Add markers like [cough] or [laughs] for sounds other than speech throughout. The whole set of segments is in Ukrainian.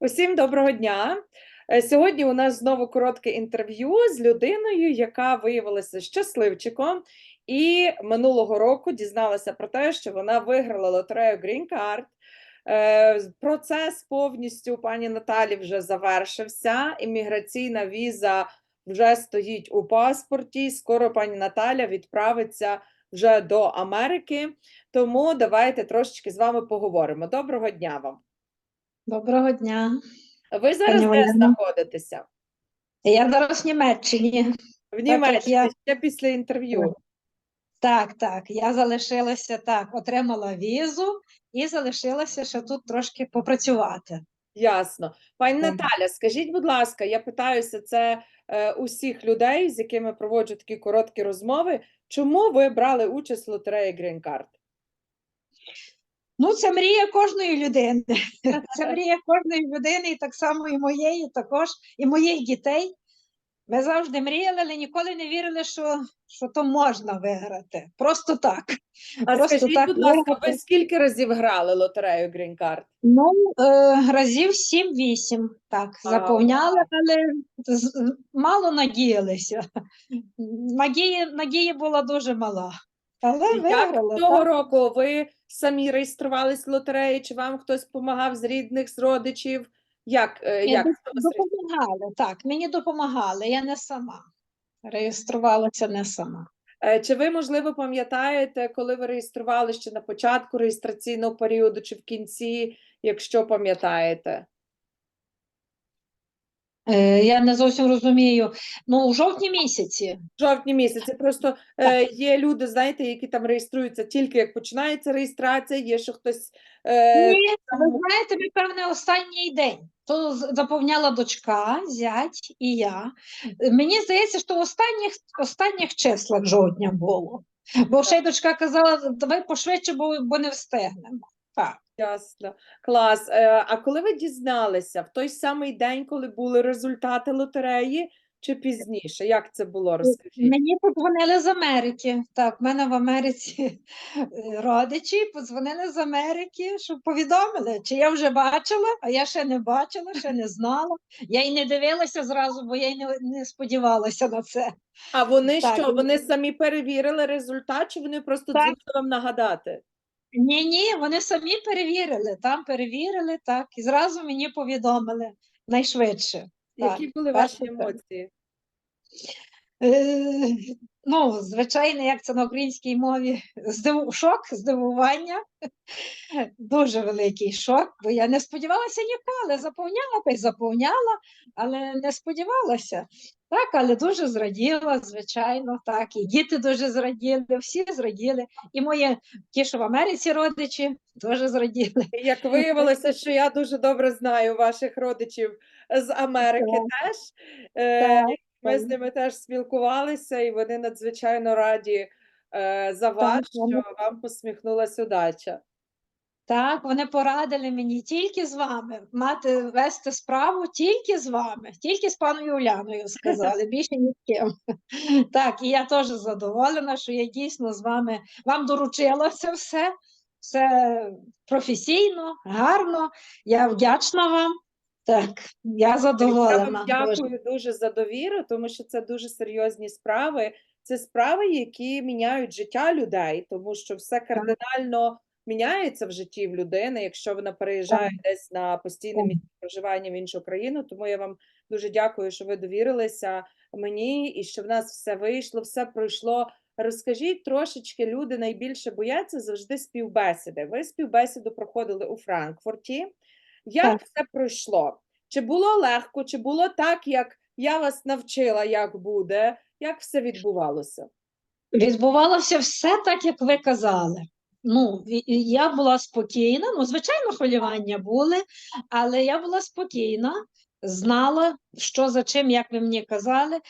Усім доброго дня. Е, Сьогодні у нас знову коротке інтерв'ю з людиною, яка виявилася щасливчиком, і минулого року дізналася про те, що вона виграла лотерею Green Card. Е, Процес повністю пані Наталі вже завершився. Імміграційна віза вже стоїть у паспорті. Скоро пані Наталя відправиться вже до Америки. Тому давайте трошечки з вами поговоримо. Доброго дня вам. Доброго дня. Ви зараз де Валерія. знаходитеся? Я зараз в Німеччині. В Німеччині я- ще після інтерв'ю. Так, так. Я залишилася так, отримала візу і залишилася ще тут трошки попрацювати. Ясно. Пані Так. Наталя, скажіть, будь ласка, я питаюся це е, усіх людей, з якими проводжу такі короткі розмови. Чому ви брали участь в лотереї Green Card? Ну, це мрія кожної людини. Це мрія кожної людини, і так само і моєї, також, і моїх дітей. Ми завжди мріяли, але ніколи не вірили, що, що то можна виграти. Просто так. А Просто скажіть, так будь ласка, ви скільки разів грали лотерею Green Card? Ну, е, разів 7-8, так, А. заповняли, але мало надіялися. Надії, надії була дуже мала. Але Як того так. року ви самі реєструвались в лотереї, чи вам хтось допомагав з рідних, з родичів? Як, е, Ні, як доп- допомагали, так, мені допомагали, я не сама. Реєструвалася не сама. Е, Чи ви, можливо, пам'ятаєте, коли ви реєстрували ще на початку реєстраційного періоду, чи в кінці, якщо пам'ятаєте? Е, я не зовсім розумію. Ну, у жовтні місяці. В жовтні місяці. Просто е, є люди, знаєте, які там реєструються тільки як починається реєстрація, є, що хтось е, Ні, ви знаєте, ми, певне, останній день. То заповняла дочка, зять і я. Мені здається, що в останніх, останніх числах жовтня було. Бо ще й дочка казала, давай пошвидше, бо, бо не встигнемо. Так. Ясно, клас. Е, А коли ви дізналися, в той самий день, коли були результати лотереї, чи пізніше? Як це було? Розкажіть. Мені подзвонили з Америки. Так, в мене в Америці [laughs] е, родичі подзвонили з Америки, щоб повідомили, чи я вже бачила, а я ще не бачила, ще не знала. Я й не дивилася зразу, бо я й не, не сподівалася на це. А вони Так, що? Вони самі перевірили результат, чи вони просто Так. дзвонили вам нагадати? Ні, ні, вони самі перевірили, там перевірили, так, і зразу мені повідомили найшвидше. Так, Які були ваші це. емоції? Е, ну, звичайно, як це на українській мові, здив... шок, здивування. Дуже великий шок, бо я не сподівалася ніколи. Заповняла та й заповняла, але не сподівалася. Так, але дуже зраділа, звичайно, так. І діти дуже зраділи, всі зраділи. І мої ті, що в Америці родичі, дуже зраділи. Як виявилося, що я дуже добре знаю ваших родичів з Америки Так. теж. Е, Так, Ми з ними теж спілкувалися, і вони надзвичайно раді е, за вас, що вам посміхнулася удача. Так, вони порадили мені тільки з вами мати вести справу тільки з вами, тільки з паною Уляною [laughs] сказали, більше ні з ким. Так, і я теж задоволена, що я дійсно з вами вам доручила це все, все професійно, гарно. Я вдячна вам. Так, я Я задоволена. вам дякую дуже за довіру, тому що це дуже серйозні справи. Це справи, які міняють життя людей, тому що все кардинально міняється в житті в людини, якщо вона переїжджає десь на постійне місце проживання в іншу країну. Тому я вам дуже дякую, що ви довірилися мені і що в нас все вийшло, все пройшло. Розкажіть трошечки, люди найбільше бояться завжди співбесіди. Ви співбесіду проходили у Франкфурті. Як Так. все пройшло? Чи було легко, чи було так, як я вас навчила, як буде? Як все відбувалося? Відбувалося все так, як ви казали. Ну, я була спокійна. Ну, звичайно, хвилювання були, але я була спокійна, знала, що за чим, як ви мені казали.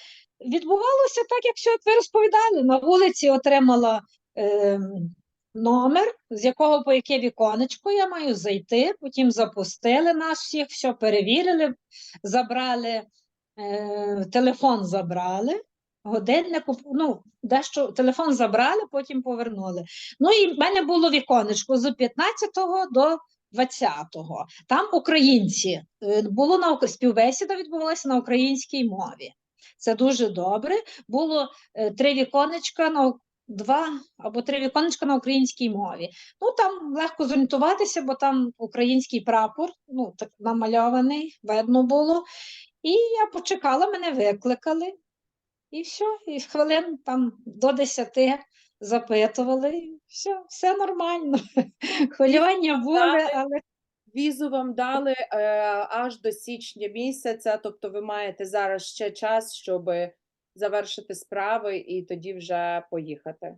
Відбувалося так, як все, ви розповідали. На вулиці отримала ем, номер, з якого по яке віконечко я маю зайти. Потім запустили нас всіх, все перевірили, забрали е, телефон забрали. Годинник, ну, дещо телефон забрали, потім повернули. Ну і в мене було віконечко з 15 до 20-го. Там українці е, було на співбесіда відбувалася на українській мові. Це дуже добре. Було е, три віконечка на два або три віконечка на українській мові. Ну там легко зорієнтуватися, бо там український прапор, ну так намальований, видно було. І я почекала, мене викликали, і все, і хвилин там до десяти запитували, і все, все нормально. [laughs] Хвилювання були, але Візу вам дали е, аж до січня місяця, тобто ви маєте зараз ще час, щоб завершити справи і тоді вже поїхати.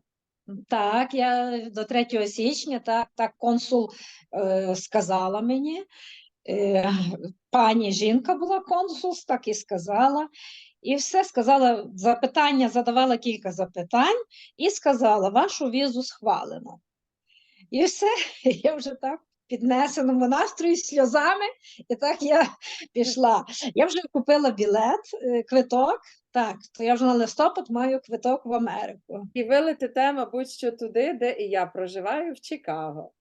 Так, я до 3 січня, так, так консул е, сказала мені. Е, пані жінка була консул, так і сказала. І все сказала, запитання, задавала кілька запитань і сказала, вашу візу схвалено. І все, [laughs] я вже так в піднесеному настрої сльозами, і так я [laughs] пішла. Я вже купила білет, е, квиток. Так, то я вже на листопад маю квиток в Америку. І ви летите, мабуть, що туди, де і я проживаю, в Чикаго.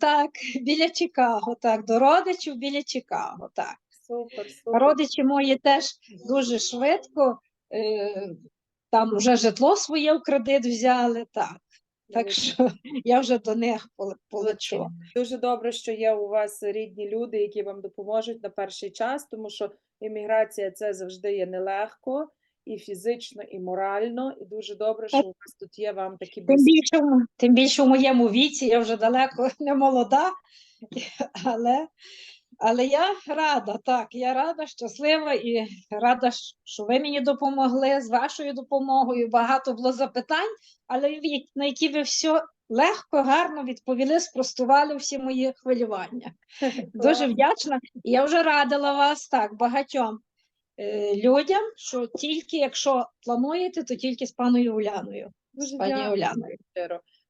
Так, біля Чикаго, так, до родичів біля Чикаго, так. Супер, супер. Родичі мої теж дуже швидко, е, там вже житло своє в кредит взяли, так. Так що я вже до них полечу. Дуже добре, що є у вас рідні люди, які вам допоможуть на перший час, тому що імміграція це завжди є нелегко і фізично, і морально. І дуже добре, що у вас тут є вам такі Тим більше, тим більше в моєму віці, я вже далеко [laughs] не молода, але, але я рада, так, я рада, щаслива і рада, що ви мені допомогли з вашою допомогою. Багато було запитань, але на які ви все легко, гарно відповіли, спростували всі мої хвилювання. [laughs] Дуже вдячна. І я вже радила вас так багатьом е, людям, що тільки якщо плануєте, то тільки з паною Уляною. З Дуже пані дякую. Уляною.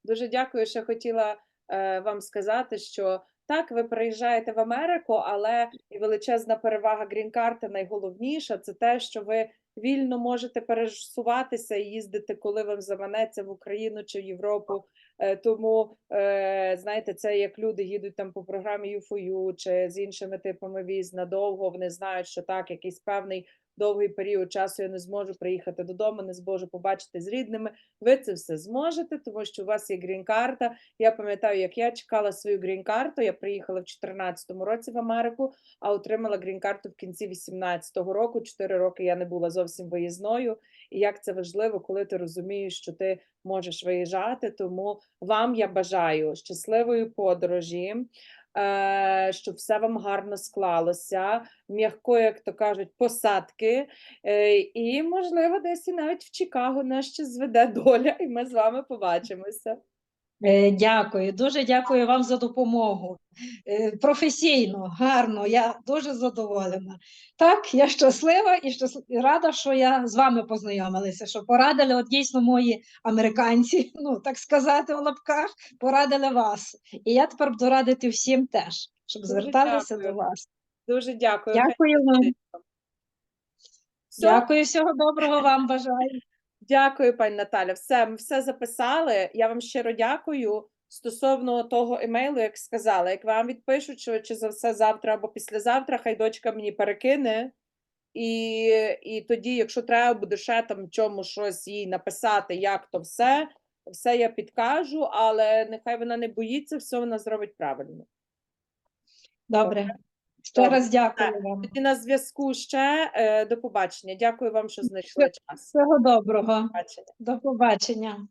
Дуже дякую, що хотіла е, вам сказати, що так, ви приїжджаєте в Америку, але і величезна перевага грін-карти найголовніша це те, що ви вільно можете пересуватися і їздити, коли вам заманеться в Україну чи в Європу. Е, тому, е, знаєте, це як люди їдуть там по програмі U4U чи з іншими типами віз надовго. Вони знають, що так, якийсь певний довгий період часу я не зможу приїхати додому, не зможу побачити з рідними. Ви це все зможете, тому що у вас є грін-карта. Я пам'ятаю, як я чекала свою грін-карту. Я приїхала в 2014 році в Америку, а отримала грін-карту в кінці 2018 року. Чотири роки я не була зовсім виїзною. І як це важливо, коли ти розумієш, що ти можеш виїжджати. Тому вам я бажаю щасливої подорожі. Е, Щоб все вам гарно склалося, м'якої, як то кажуть, посадки, Е, І, можливо, десь і навіть в Чикаго нас ще зведе доля, і ми з вами побачимося. Е, Дякую, дуже дякую вам за допомогу. Е, Професійно, гарно, я дуже задоволена. Так, я щаслива і щасл- рада, що я з вами познайомилася, що порадили от дійсно мої американці, [laughs] ну так сказати в лапках, порадили вас. І я тепер буду радити всім теж, щоб Дуже зверталися до вас. Дуже дякую. Дякую вам. Все, Дякую, всього доброго вам бажаю. Дякую, пані Наталя. Все, ми все записали. Я вам щиро дякую. Стосовно того емейлу, як сказала, як вам відпишуть, що чи за все завтра або післязавтра, хай дочка мені перекине. І, і тоді, якщо треба буде ще там чому щось їй написати, як то все, все я підкажу, але нехай вона не боїться, все вона зробить правильно. Добре. Ще раз дякую вам. Тоді на зв'язку ще е, до побачення. Дякую вам, що знайшли час. Всього доброго. Побачення. До побачення.